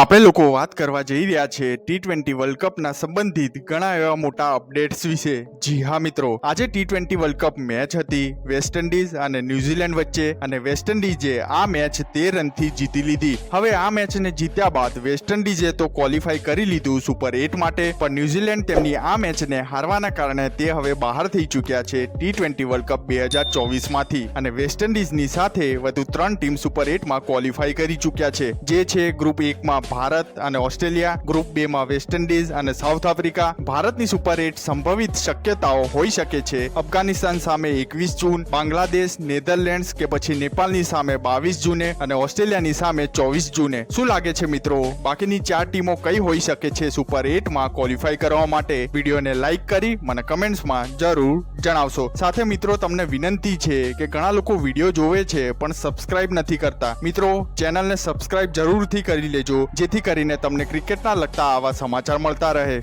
આપણે લોકો વાત કરવા જઈ રહ્યા છે ટી ટ્વેન્ટી વર્લ્ડ કપના સંબંધિત ઘણા એવા મોટા અપડેટ્સ વિશે. જી હા, મિત્રો. આજે T twenty world cup match હતી. વેસ્ટ ઇન્ડિઝ અને ન્યુઝીલેન્ડ વચ્ચે અને વેસ્ટ ઇન્ડિઝે આ મેચ તેર રનથી જીતી લીધી. હવે આ મેચને જીત્યા બાદ વેસ્ટ ઇન્ડિઝે તો ક્વોલિફાય કરી લીધું સુપર એટ માટે, પણ ન્યુઝીલેન્ડ તેમની આ મેચને હારવાના કારણે તે હવે બહાર થઈ ચૂક્યા છે ટી ટ્વેન્ટી વર્લ્ડ કપ બે હજાર ચોવીસમાંથી. અને વેસ્ટ ઇન્ડિઝની સાથે વધુ ત્રણ ટીમ સુપર એટમાં ક્વોલિફાય કરી ચૂક્યા છે. જે છે ગ્રુપ એકમાં ભારત અને ઓસ્ટ્રેલિયા ગ્રુપ બે માં વેસ્ટ ઇન્ડિઝ અને સાઉથ આફ્રિકા ભારતની સુપર એટ સંભવિત શક્યતાઓ હોઈ શકે છે. અફઘાનિસ્તાન સામે એકવીસ જૂન, બાંગ્લાદેશ, નેધરલેન્ડ્સ કે પછી નેપાળની સામે બાવીસ જૂને અને ઓસ્ટ્રેલિયાની સામે ચોવીસ જૂને. શું લાગે છે મિત્રો? બાકીની ચાર ટીમો કઈ હોઈ શકે છે સુપર એટમાં ક્વોલિફાય કરવા માટે? વિડીયોને લાઈક કરી મને કમેન્ટ્સમાં જરૂર જણાવશો. સાથે મિત્રો, તમને વિનંતી છે કે ઘણા લોકો વીડિયો જોવે છે, પણ સબસ્ક્રાઇબ નથી કરતા. મિત્રો ચેનલને સબસ્ક્રાઇબ જરૂરથી કરી લેજો. જેથી કરીને તમને ક્રિકેટના લગતા આવા સમાચાર મળતા રહે.